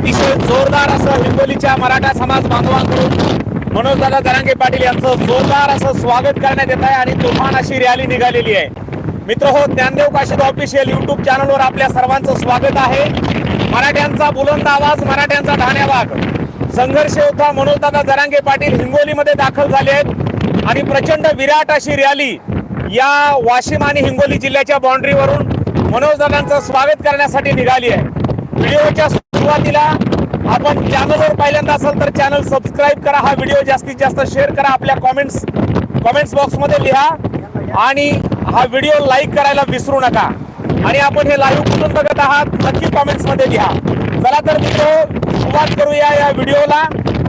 अतिशय जोरदार असं हिंगोलीच्या मराठा समाज बांधवांकडून मनोजदादा जरांगे पाटील यांचं जोरदार असं स्वागत करण्यात येत आहे आणि तुफान अशी रॅली निघालेली आहे. मित्र हो ज्ञानदेव काशीद ऑफिशियल युट्यूब चॅनलवर आपल्या सर्वांचं स्वागत आहे. मराठ्यांचा बुलंद आवाज मराठ्यांचा ठाण्याबाग. संघर्ष योद्धा मनोजदादा जरांगे पाटील हिंगोलीमध्ये दाखल झाले आहेत. आणि प्रचंड विराट अशी रॅली या वाशिम आणि हिंगोली जिल्ह्याच्या बाउंड्रीवरून मनोजदादांचं स्वागत करण्यासाठी निघाली आहे. व्हिडिओच्या सुरुवातीला आपण चॅनलवर पहिल्यांदा असाल तर चॅनल सबस्क्राईब करा हा व्हिडिओ जास्तीत जास्त शेअर करा आपल्या कॉमेंट्स कॉमेंट्स बॉक्समध्ये लिहा आणि हा व्हिडिओ लाईक करायला विसरू नका. आणि आपण हे लाईव्ह कुठून बघत आहात नक्की कॉमेंट्समध्ये लिहा. चला तर मित्र सुरुवात करूया या व्हिडिओला.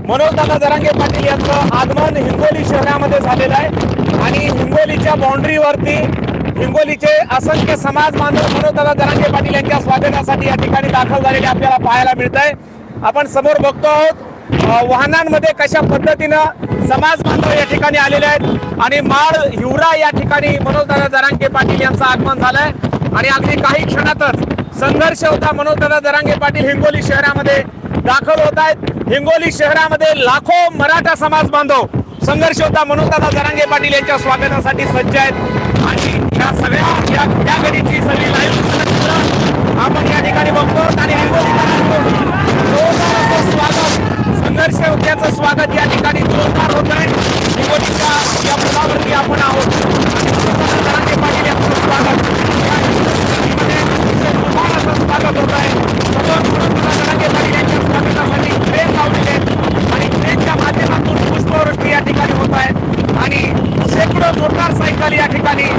मनोजदादा जरांगे पाटील यांचं आगमन हिंगोली शहरामध्ये झालेलं आहे. आणि हिंगोलीच्या बाउंड्रीवरती हिंगोलीचे असंख्य समाज बांधव मनोजदादा जरांगे पाटील यांच्या स्वागतासाठी या ठिकाणी दाखल झालेले आपल्याला पाहायला मिळत आहे आपण समोर बघतो आहोत वाहनांमध्ये कशा पद्धतीनं समाज बांधव या ठिकाणी आलेले आहेत आणि माळ हिवरा या ठिकाणी मनोजदादा जरांगे पाटील यांचं आगमन झालंय. आणि अगदी काही क्षणातच संघर्ष होता मनोजदादा जरांगे पाटील हिंगोली शहरामध्ये दाखल होत आहेत. हिंगोली शहरामध्ये लाखो मराठा समाज बांधव संघर्ष होता मनोजदादा जरांगे पाटील यांच्या स्वागतासाठी सज्ज आहेत. या सगळ्या या या घडीची सगळी लाईव्ह आपण या ठिकाणी बघतो आणि हिंगोलीकरांकडून स्वागत संघर्ष योद्ध्याचं स्वागत या ठिकाणी जोरदार होत आहे हिंगोलीच्या या पुलावरती आपण आहोत आणि पाटील यांचं स्वागत या स्वागत होत आहे समोर मनोजदादा पाटील यांच्या स्वागतासाठी ट्रेन लावलेले आहेत आणि ट्रेनच्या माध्यमातून पुष्पवृष्टी या ठिकाणी होत आहे आणि शेकडो मोटारसायकल या ठिकाणी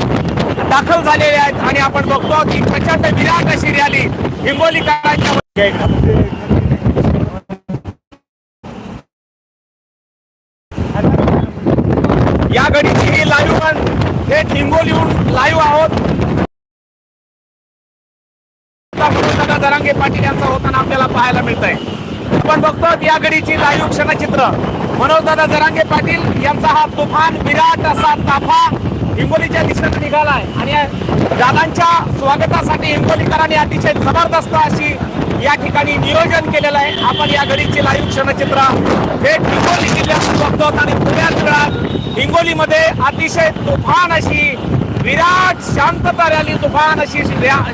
दाखल झालेले आहेत आणि आपण बघतो की प्रचंड विराट अशी रॅली हिंगोलीकरांच्या या घडीची ही लाईव्ह पण थेट हिंगोलीहून लाईव्ह आहोत. दादा जरांगे पाटील यांचा होताना आपल्याला पाहायला मिळत आहे आपण बघतो या घडीची लाईव्ह क्षणचित्र. मनोजदादा जरांगे पाटील यांचा हा तुफान विराट असा ताफा हिंगोलीच्या दिशेने निघालाय. आणि दादांच्या स्वागतासाठी हिंगोलीकरांनी अतिशय जबरदस्त अशी या ठिकाणी नियोजन केलेलं आहे. आपण या घडीची लाईव्ह क्षणचित्र थेट हिंगोली जिल्ह्यातून बघतो आणि पुण्यात वेळात हिंगोलीमध्ये अतिशय तुफान अशी विराट शांतता रॅली तुफान अशी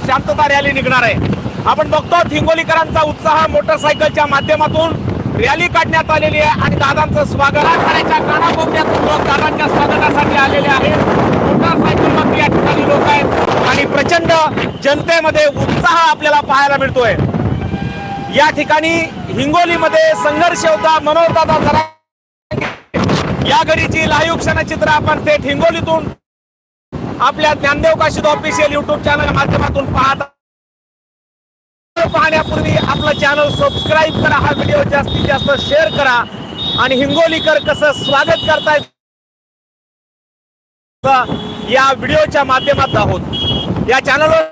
शांतता रॅली निघणार आहे. आपण बघतो हिंगोलीकरांचा उत्साह मोटरसायकलच्या माध्यमातून रॅली काढण्यात आलेली आहे आणि दादांचं स्वागत. करायच्या कानाकोपऱ्यातून लोक दादांच्या स्वागतासाठी आलेले आहेत या ठिकाणी लोक आहेत. आणि प्रचंड जनतेमध्ये उत्साह आपल्याला पाहायला मिळतोय. या ठिकाणी हिंगोलीमध्ये संघर्ष होता मनोजदादा जरा या घडीची लाईव्ह क्षणचित्र आपण थेट हिंगोलीतून आपल्या Dnyandev Kashid official YouTube channel माध्यमातून पाहत पाहण्यापूर्वी आपलं चॅनल सबस्क्राईब करा हा व्हिडिओ जास्तीत जास्त शेअर करा. आणि हिंगोलीकर कसं स्वागत करतायत. या व्हिडिओच्या माध्यमात आहोत. या चॅनलवर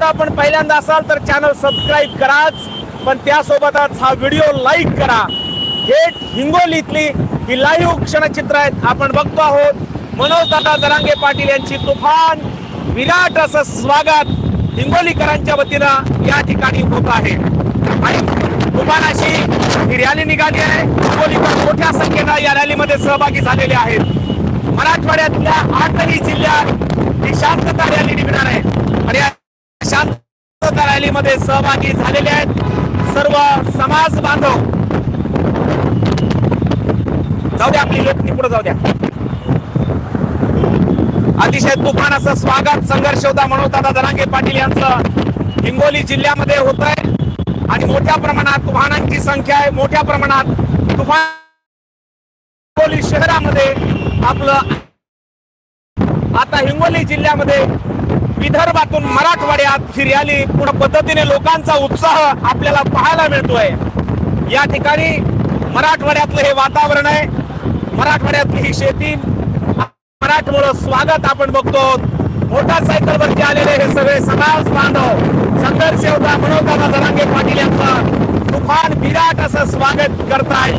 आपण पहिल्यांदा असाल तर चॅनल सबस्क्राईब कराच पण त्यासोबतच हा व्हिडिओ लाईक करा. थेट हिंगोलीतली ही लाईव्ह क्षणचित्र आहेत आपण बघतो आहोत. मनोज दादा जरांगे पाटील यांची तुफान विराट असं स्वागत हिंगोलीकरांच्या वतीनं या ठिकाणी होत आहे. आणि तुफानाशी ही रॅली निघाली आहे. हिंगोलीकर मोठ्या संख्येनं या रॅलीमध्ये सहभागी झालेले आहेत. मराठवाड्यातल्या आठही जिल्ह्यात ही शांतता रॅली निघणार आहे. आणि या शांतता रॅलीमध्ये सहभागी झालेले आहेत सर्व समाज बांधव. जाऊ द्या आपली लेखणी पुढे जाऊ द्या. अतिशय तुफान असं स्वागत संघर्ष होता म्हणून दादा धनांगे पाटील यांचं हिंगोली जिल्ह्यामध्ये होत आहे आणि मोठ्या प्रमाणात वाहनांची संख्या आहे मोठ्या प्रमाणात तुफान हिंगोली शहरामध्ये आपलं आता हिंगोली जिल्ह्यामध्ये विदर्भातून मराठवाड्यात ही रॅली पूर्ण पद्धतीने लोकांचा उत्साह आपल्याला पाहायला मिळतोय. या ठिकाणी मराठवाड्यातलं हे वातावरण आहे. मराठवाड्यातली ही शेती मराठमोळं स्वागत आपण बघतो. मोटारसायकल वरती आलेले हे सगळे समाज बांधव संघर्ष होता मनोजदादा जरांगे पाटील यांचं तुफान विराट असं स्वागत करताय.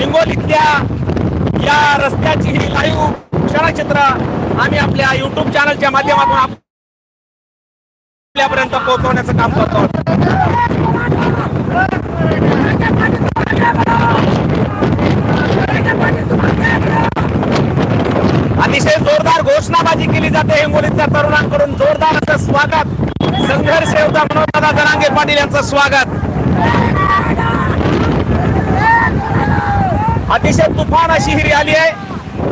हिंगोलीतल्या या रस्त्याची ही लाईव्ह क्षणचित्र आम्ही आपल्या युट्यूब चॅनलच्या माध्यमातून आपल्यापर्यंत पोहोचवण्याचं काम करतो. अतिशय जोरदार घोषणाबाजी केली जाते हिंगोलीतल्या तरुणांकडून. जोरदार असं स्वागत. संघर्ष योद्धा मनोजदादा जरांगे पाटील यांचं स्वागत. अतिशय तुफान अशी ही रॅली आहे.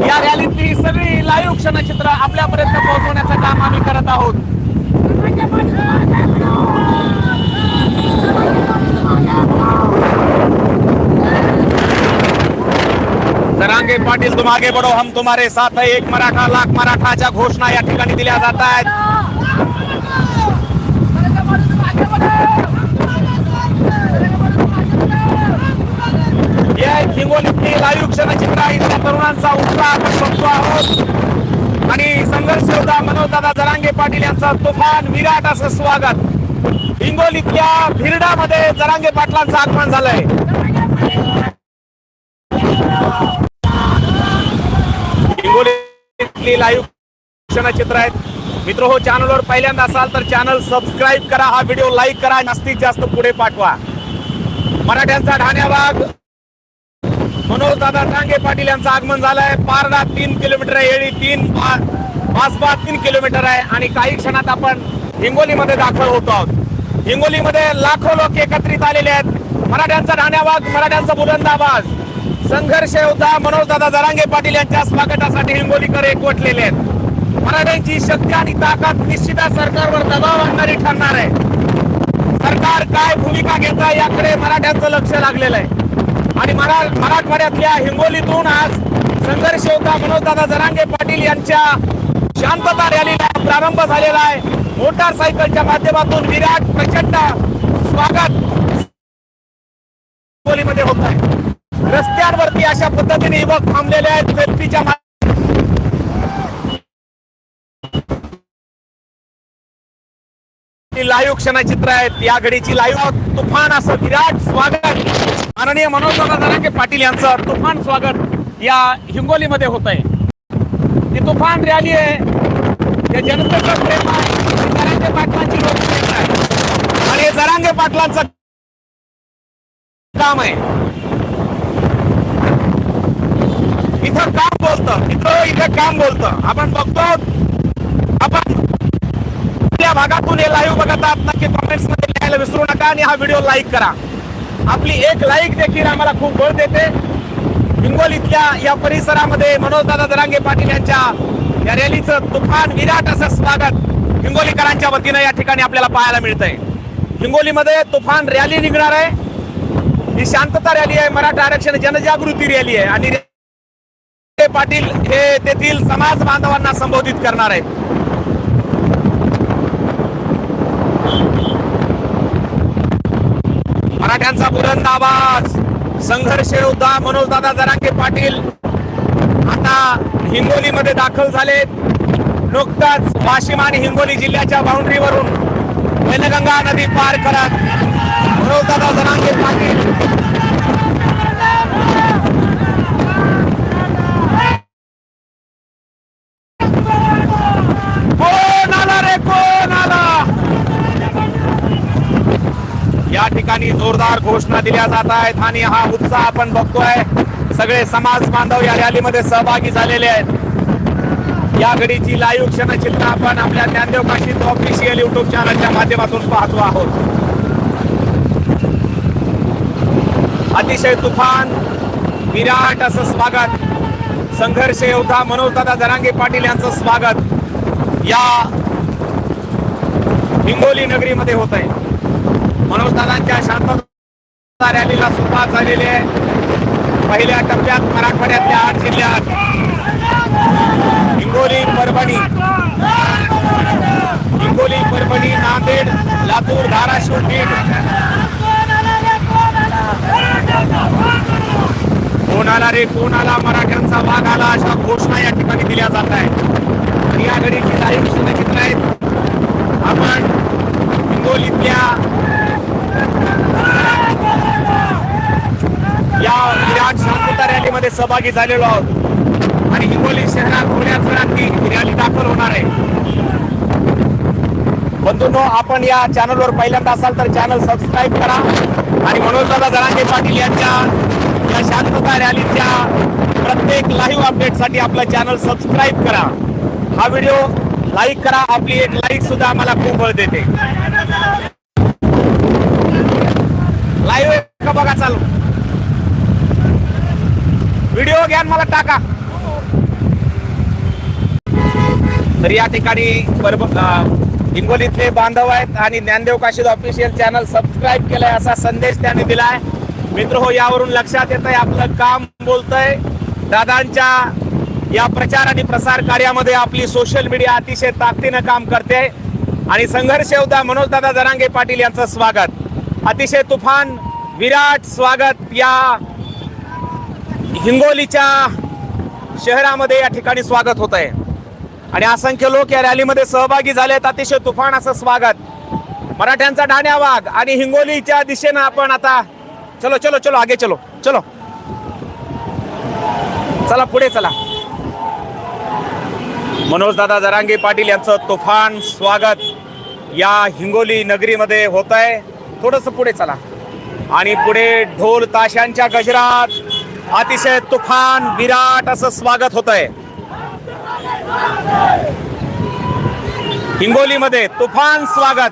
या रॅलीतली सगळी लाईव्ह क्षणचित्र आपल्यापर्यंत पोहोचवण्याचं काम आम्ही करत आहोत. जरांगे पाटील तुम आगे बढ़ो हम तुम्हारे साथ है. एक मराठा लाख मराठाच्या घोषणा या ठिकाणी दिल्या जात आहेत. आहेत हिंगोलीतली लाईव्ह क्षणचित्र आहे त्या तरुणांचा उत्साह आपण बघतो आहोत. आणि संघर्ष योद्धा मनोजदादा जरांगे पाटील यांचा तुफान विराट असं स्वागत. हिंगोलीतल्या भिरडामध्ये जरांगे पाटलांचं आगमन झालंय. हिंगोलीतली लाईव्ह क्षणचित्र आहेत. मित्र हो चॅनलवर पहिल्यांदा असाल तर चॅनल सबस्क्राईब करा. हा व्हिडिओ लाईक करा. जास्तीत जास्त पुढे पाठवा. मराठ्यांचा ठाण्याबाग. मनोज दादा पाटील यांचं आगमन झालंय. पारडा तीन किलोमीटर आहे येळी तीन पाचपा तीन किलोमीटर आहे. आणि काही क्षणात आपण हिंगोलीमध्ये दाखल होतो आहोत. हिंगोलीमध्ये लाखो लोक एकत्रित आलेले आहेत. मराठ्यांचा ठाण्याबाग मराठ्यांचा बुलंद आवाज संघर्ष होता मनोज दादा जरांगे पाटील यांच्या स्वागतासाठी हिंगोलीकर एकवटलेले आहेत. मराठ्यांची शक्ती आणि ताकद निश्चितच सरकारवर दबाव आणणारी ठरणार आहे. सरकार काय भूमिका घेत याकडे मराठ्यांचं लक्ष लागलेलं आहे. आणि मरा मराठवाड्यातल्या हिंगोलीतून आज संघर्ष होता. मनोजदादा जरांगे पाटील यांच्या शांतता रॅलीला प्रारंभ झालेला आहे. मोटारसायकलच्या माध्यमातून विराट प्रचंड स्वागत हिंगोलीमध्ये होत आहे. रस्त्यांवरती अशा पद्धतीने युवक थांबलेले आहेत. सेल्फीच्या आपली लाईव्ह क्षणचित्र आहेत. या घडीची लाईव्ह तुफान असं विराट स्वागत. माननीय मनोजदादा जरांगे पाटील यांचं तुफान स्वागत या हिंगोलीमध्ये होत आहे. ती तुफान रॅली आहे. या जनतेचं प्रेम आहे. जरांगे पाटलांची लोकप्रियता आहे. आणि हे जरांगे पाटलांचं काम आहे. इथं काम बोलतं. इथं इथं काम बोलतं. आपण बघतो. आपण आपल्या भागातून हे लाईव्ह बघत आहात नक्की कमेंट्समध्ये लिहायला विसरू नका आणि हा व्हिडिओ लाईक करा. आपली एक लाईक देखील आम्हाला खूप बळ देते. हिंगोलीतल्या या परिसरामध्ये मनोजदादा दरांगे पाटील यांच्या या रॅलीचं तुफान विराट असं स्वागत हिंगोलीकरांच्या वतीनं या ठिकाणी आपल्याला पाहायला मिळतंय. हिंगोलीमध्ये तुफान रॅली निघणार आहे. ही शांतता रॅली आहे मराठा आरक्षण जनजागृती रॅली आहे. आणि पाटील हे तेथील समाज बांधवांना संबोधित करणार आहेत. मराठ्यांचा बुलंद आवाज. संघर्ष योद्धा मनोजदादा जरांगे पाटील आता हिंगोलीमध्ये दाखल झालेत. नुकताच वाशिम आणि हिंगोली जिल्ह्याच्या बाउंड्रीवरून वैनगंगा नदी पार करत मनोजदादा जरांगे पाटील कोण आला रे कोण आला या ठिकाणी जोरदार घोषणा दिल्या जात आहेत आणि हा उत्साह आपण बघतोय. सगळे समाज बांधव या रॅलीमध्ये सहभागी झालेले आहेत. या घडीची लाईव्ह क्षणचित्र आपण आपल्या ज्ञानदेव काशीत ऑफिशियल युट्यूब चॅनलच्या माध्यमातून पाहतो आहोत. अतिशय तुफान विराट असं स्वागत. संघर्ष योद्धा मनोजदादा जरांगे पाटील यांचं स्वागत. या हिंगोली नगरीमध्ये होत आहे मनोजदादांच्या शांतता रॅलीला सुरुवात झालेली आहे. पहिल्या टप्प्यात मराठवाड्यातल्या आठ जिल्ह्यात हिंगोली परभणी. हिंगोली परभणी नांदेड लातूर धाराशिव बीड. कोणाला रे कोण आला? मराठ्यांचा वाघ आला अशा घोषणा या ठिकाणी दिल्या जात आहेत. आणि या घडीची लाईव्ह चित्र आहेत आपण हिंगोलीतल्या या विराट शांतता रॅलीमध्ये सहभागी झालेलो आहोत. आणि हिंगोली शहरात थोड्याच वेळात ही रॅली दाखल होणार आहे. बंधूंनो आपण या चॅनलवर पहिल्यांदा असाल तर चॅनल सबस्क्राईब करा. आणि मनोजदादा जरांगे पाटील यांच्या या शांतता रॅलीच्या प्रत्येक लाईव्ह अपडेटसाठी आपलं चॅनल सबस्क्राईब करा. हा व्हिडिओ लाईक करा. आपली एक लाईक सुद्धा आम्हाला खूप बळ देते लाईव्ह का बघा चालू? व्हिडिओ घ्या मला टाका. तर या ठिकाणी हिंगोलीतले बांधव आहेत आणि Dnyandev Kashid official channel subscribe केलाय असा संदेश त्यांनी दिलाय. मित्र हो यावरून लक्षात येत आहे आपलं काम बोलतंय. दादांच्या या प्रचार आणि प्रसार कार्यामध्ये आपली सोशल मीडिया अतिशय ताकदीनं काम करते. आणि संघर्ष योद्धा मनोजदादा जरांगे पाटील यांचं स्वागत. अतिशय तुफान विराट स्वागत या हिंगोलीच्या शहरामध्ये या ठिकाणी स्वागत होत आहे. आणि असंख्य लोक या रॅलीमध्ये सहभागी झाले आहेत. अतिशय तुफान असं स्वागत. मराठ्यांचा ढाण्या वाघ आणि हिंगोलीच्या दिशेनं आपण आता चलो चलो चलो आगे चलो चलो. चला पुढे चला. मनोज दादा जरांगे पाटील यांचं तुफान स्वागत या हिंगोली नगरीमध्ये होत आहे. थोडस पुढे चला. आणि पुढे ढोल ताशांच्या गजरात अतिशय तुफान विराट असं स्वागत होत आहे हिंगोलीमध्ये तुफान स्वागत.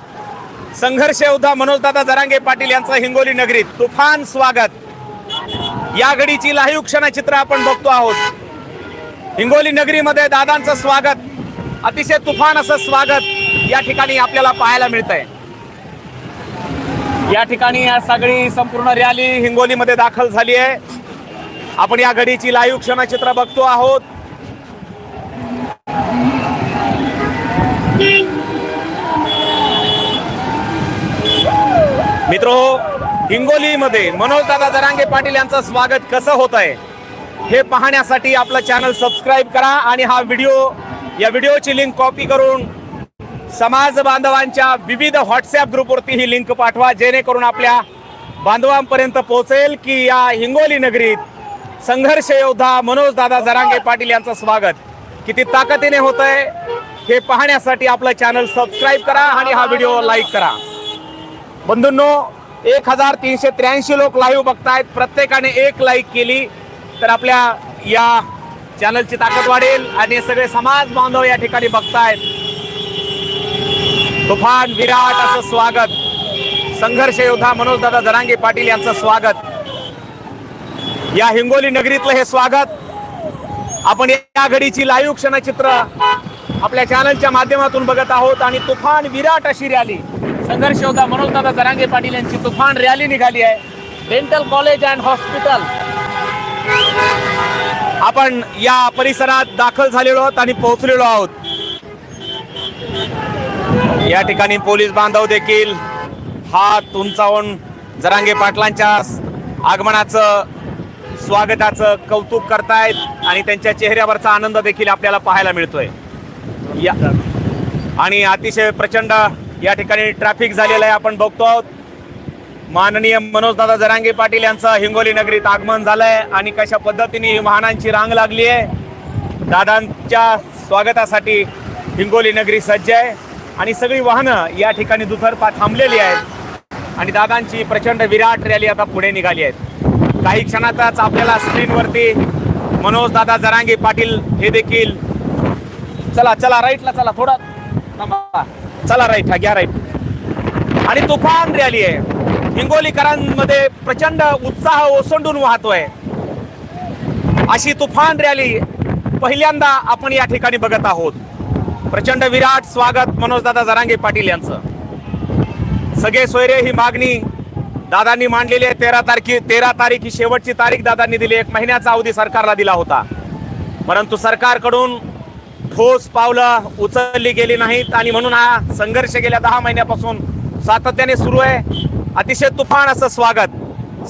संघर्ष योद्धा मनोजदादा जरांगे पाटील यांचं हिंगोली नगरीत तुफान स्वागत. या घडीची लाईव्ह क्षणचित्र आपण बघतो आहोत. हिंगोली नगरीमध्ये दादांचं स्वागत. अतिशय तुफान असं स्वागत या ठिकाणी आपल्याला पाहायला मिळत आहे या ठिकाणी या सगळी संपूर्ण रॅली हिंगोलीमध्ये दाखल झाली आहे. आपण या घडीची लाईव्ह क्षणचित्र बघतो आहोत. मित्र हिंगोलीमध्ये मनोजदादा जरांगे पाटील यांचं स्वागत कसं होत आहे हे पाहण्यासाठी आपलं चॅनल सबस्क्राईब करा आणि हा व्हिडिओ या व्हिडिओची लिंक कॉपी करून समाज बांधवांच्या विविध व्हॉट्सअप ग्रुपवरती ही लिंक पाठवा जेणेकरून आपल्या बांधवांपर्यंत पोहोचेल की या हिंगोली नगरीत संघर्ष योद्धा मनोज दादा जरांगे पाटील यांचं स्वागत. किती ताकदीने होत आहे हे पाहण्यासाठी आपलं चॅनल सबस्क्राईब करा आणि हा व्हिडिओ लाईक करा. बंधूंनो एक हजार तीनशे त्र्याऐंशी लोक लाईव्ह बघतायत. प्रत्येकाने एक लाईक केली तर आपल्या या चॅनलची ताकद वाढेल आणि हे सगळे समाज बांधव या ठिकाणी बघतायत. तुफान विराट असं स्वागत. संघर्ष योद्धा मनोजदादा जरांगे पाटील यांचं स्वागत. या हिंगोली नगरीतलं हे स्वागत. आपण या घडीची लाईव्ह क्षणचित्र आपल्या चॅनलच्या माध्यमातून बघत आहोत आणि तुफान विराट अशी रॅली. संघर्ष होता मनोजदादा जरांगे पाटील यांची तुफान रॅली निघाली आहे. डेंटल कॉलेज अँड हॉस्पिटल आपण या परिसरात दाखल झालेलो आहोत आणि पोहोचलेलो आहोत. या ठिकाणी पोलीस बांधव देखील हात उंचावून जरांगे पाटलांच्या आगमनाचं स्वागताचं कौतुक करतायत आणि त्यांच्या चेहऱ्यावरचा आनंद देखील आपल्याला पाहायला मिळतोय. या आणि अतिशय प्रचंड या ठिकाणी ट्रॅफिक झालेलं आहे आपण बघतो आहोत. माननीय मनोजदादा जरांगे पाटील यांचं हिंगोली नगरीत आगमन झालंय आणि कशा पद्धतीने ही वाहनांची रांग लागली आहे. दादांच्या स्वागतासाठी हिंगोली नगरी सज्ज आहे आणि सगळी वाहनं या ठिकाणी दुतर्फा थांबलेली आहेत. आणि दादांची प्रचंड विराट रॅली आता पुढे निघाली आहेत. काही क्षणातच आपल्याला स्क्रीनवरती मनोज दादा जरांगे पाटील हे देखील. चला चला राईटला चला थोडा चला राईट हा घ्या राईट आणि तुफान रॅली आहे. हिंगोलीकरांमध्ये प्रचंड उत्साह ओसंडून वाहतोय. अशी तुफान रॅली पहिल्यांदा आपण या ठिकाणी बघत आहोत. प्रचंड विराट स्वागत मनोजदादा जरांगे पाटील यांचं. सगळे सोयरे ही मागणी दादांनी मांडलेली आहे तेरा तारखे तेरा तारीख ही शेवटची तारीख दादांनी दिली. एक महिन्याचा अवधी सरकारला दिला होता. परंतु सरकारकडून ठोस पावलं उचलली गेली नाहीत आणि म्हणून हा संघर्ष गेल्या दहा महिन्यापासून सातत्याने सुरू आहे. अतिशय तुफान असं स्वागत.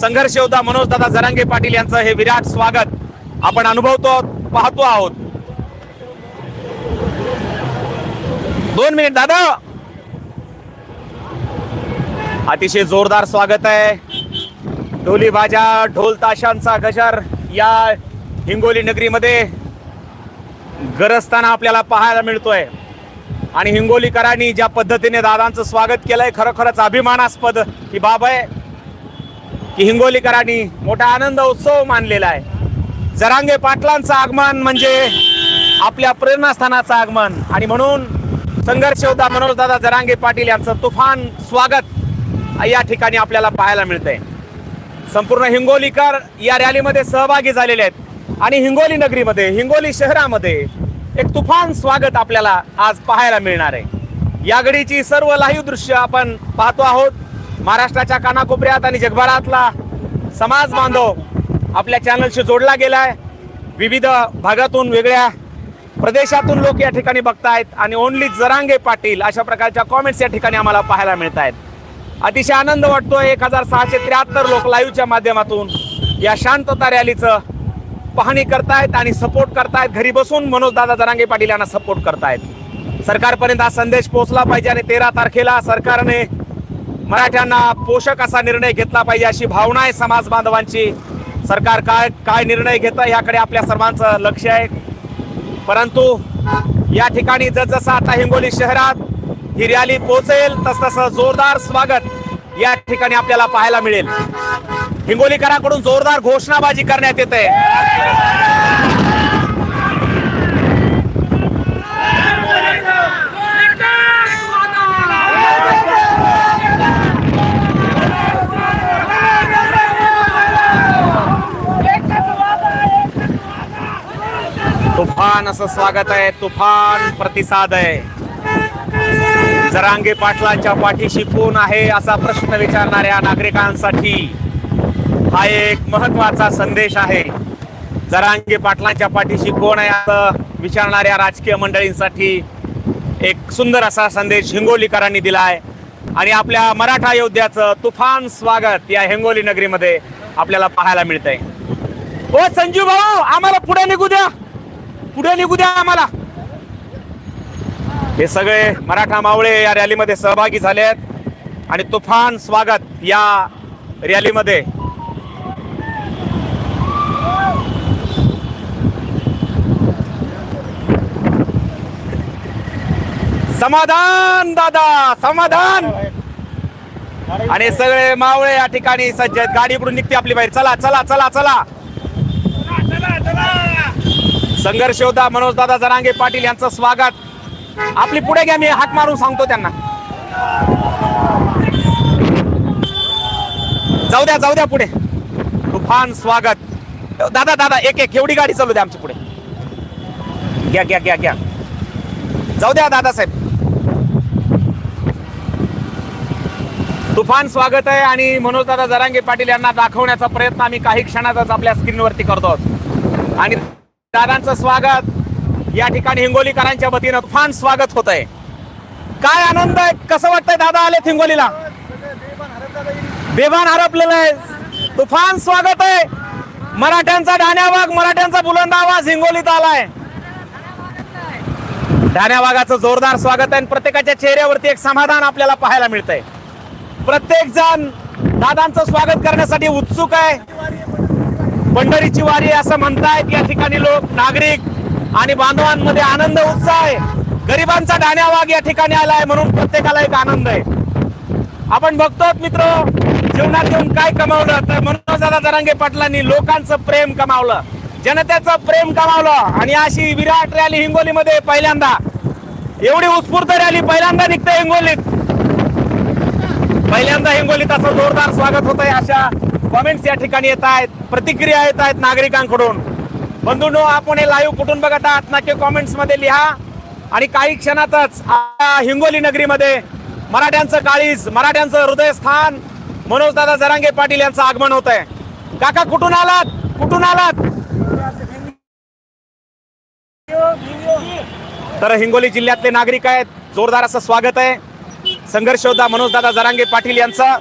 संघर्ष योद्धा मनोजदादा जरांगे पाटील यांचं हे विराट स्वागत आपण अनुभवतो पाहतो आहोत. दोन मिनिट दादा! अतिशय जोरदार स्वागत आहे. ढोली बाजा ढोल ताशांचा गजर या हिंगोली नगरीमध्ये गरजताना आपल्याला पाहायला मिळतोय. आणि हिंगोलीकरांनी ज्या पद्धतीने दादांचं स्वागत केलंय खरोखरच अभिमानास्पद ही बाब आहे की हिंगोलीकरांनी मोठा आनंद उत्सव मानलेला आहे. जरांगे पाटलांचं आगमन म्हणजे आपल्या प्रेरणास्थानाचं आगमन. आणि म्हणून संघर्ष होता मनोजदादा जरांगे पाटील यांचं तुफान स्वागत. या ठिकाणी आपल्याला पाहायला मिळतंय. संपूर्ण हिंगोलीकर या रॅलीमध्ये सहभागी झालेले आहेत. आणि हिंगोली नगरीमध्ये हिंगोली शहरामध्ये एक तुफान स्वागत आपल्याला आज पाहायला मिळणार आहे. या घडीची सर्व लाईव्ह दृश्य आपण पाहतो आहोत. महाराष्ट्राच्या कानाकोपऱ्यात आणि जगभरातला समाज बांधव आपल्या चॅनलशी जोडला गेलाय. विविध भागातून वेगळ्या प्रदेशातून लोक या ठिकाणी बघतायत आणि ओनली जरांगे पाटील अशा प्रकारच्या कॉमेंट्स या ठिकाणी आम्हाला पाहायला मिळत आहेत अतिशय आनंद वाटतो एक हजार सहाशे त्र्याहत्तर लोक लाईव्हच्या माध्यमातून या शांतता रॅलीचं पाहणी करतायत आणि सपोर्ट करतायत. घरी बसून मनोजदादा जरांगे पाटील यांना सपोर्ट करतायत. सरकारपर्यंत हा संदेश पोहोचला पाहिजे आणि तेरा तारखेला सरकारने मराठ्यांना पोषक असा निर्णय घेतला पाहिजे अशी भावना आहे समाज बांधवांची. सरकार काय काय निर्णय घेतं याकडे आपल्या सर्वांचं लक्ष आहे. परंतु या ठिकाणी जसजसं आता हिंगोली शहरात ही रॅली पोहोचेल तस तसं जोरदार स्वागत या ठिकाणी आपल्याला पाहायला मिळेल. हिंगोलीकरांकडून जोरदार घोषणाबाजी करण्यात येते. तुफान असं स्वागत आहे तुफान प्रतिसाद आहे. जरांगे पाटलांच्या पाठीशी कोण आहे असा प्रश्न विचारणाऱ्या नागरिकांसाठी हा एक महत्त्वाचा संदेश आहे. जरांगे पाटलांच्या पाठीशी कोण आहे असं विचारणाऱ्या राजकीय मंडळींसाठी एक सुंदर असा संदेश हिंगोलीकरांनी दिलाय. आणि आपल्या मराठा योद्ध्याचं तुफान स्वागत या हिंगोली नगरीमध्ये आपल्याला पाहायला मिळतंय. ओ संजू भाऊ आम्हाला पुढे निघू द्या. पुढे निघू द्या आम्हाला. हे सगळे मराठा मावळे या रॅलीमध्ये सहभागी झाले आहेत. आणि तुफान स्वागत या रॅलीमध्ये. समाधान दादा समाधान. आणि सगळे मावळे या ठिकाणी सज्ज आहेत. गाडी इकडून निघते आपली बाहेर. चला चला चला चला. संघर्ष होता मनोज दादा जरांगे पाटील यांचं स्वागत. आपली पुढे घ्या मी हाक मारून सांगतो त्यांना. जाऊ द्या जाऊ द्या पुढे. तुफान स्वागत. दादा दादा एक एक एवढी गाडी चालू द्या आमची पुढे. घ्या घ्या घ्या घ्या. जाऊ द्या दादासाहेब तुफान स्वागत आहे आणि मनोज दादा जरांगे पाटील यांना दाखवण्याचा प्रयत्न आम्ही काही क्षणातच आपल्या स्क्रीनवरती करतो आहोत. आणि दादांचं स्वागत. या ठिकाणी हिंगोलीकरांच्या वतीनं फार स्वागत होत आहे काय आनंद आहे? कसं वाटतंय? दादा आले हिंगोलीला. बेभान हरपलेलं आहे. तुफान स्वागत आहे. मराठ्यांचा ढाण्याबाग मराठ्यांचा बुलंद आवाज हिंगोलीत आलाय. ढाण्याबागाचं जोरदार स्वागत आहे आणि प्रत्येकाच्या चेहऱ्यावरती एक समाधान आपल्याला पाहायला मिळतंय. प्रत्येक जण दादांचं स्वागत करण्यासाठी उत्सुक आहे. पंढरीची वारी असं म्हणतायत. या ठिकाणी लोक नागरिक आणि बांधवांमध्ये आनंद उत्साह आहे. गरिबांचा डाण्यावाग या ठिकाणी आलाय म्हणून प्रत्येकाला एक आनंद आहे. आपण बघतो मित्र जीवनात येऊन काय कमावलं तर मनोज दादा जरांगे पाटलांनी लोकांचं प्रेम कमावलं. जनतेचं प्रेम कमावलं आणि अशी विराट रॅली हिंगोलीमध्ये पहिल्यांदा. एवढी उत्स्फूर्त रॅली पहिल्यांदा निघते हिंगोलीत. पहिल्यांदा हिंगोलीत असं जोरदार स्वागत होत आहे अशा कमेंट्स या ठिकाणी येत आहेत प्रतिक्रिया येत आहेत नागरिकांकडून. बंधूंनो आपण हे लाईव्ह कुठून बघत आहात? नक्की कॉमेंट्समध्ये लिहा. आणि काही क्षणातच हिंगोली नगरीमध्ये मराठ्यांचं काळीज मराठ्यांचं हृदयस्थान मनोजदादा जरांगे पाटील यांचं आगमन होत आहे काका कुठून आलात? कुठून आलात? तर हिंगोली जिल्ह्यातले नागरिक आहेत. जोरदार असं स्वागत आहे. संघर्ष मनोजदादा मनोज जरांगे पाटील यांचं.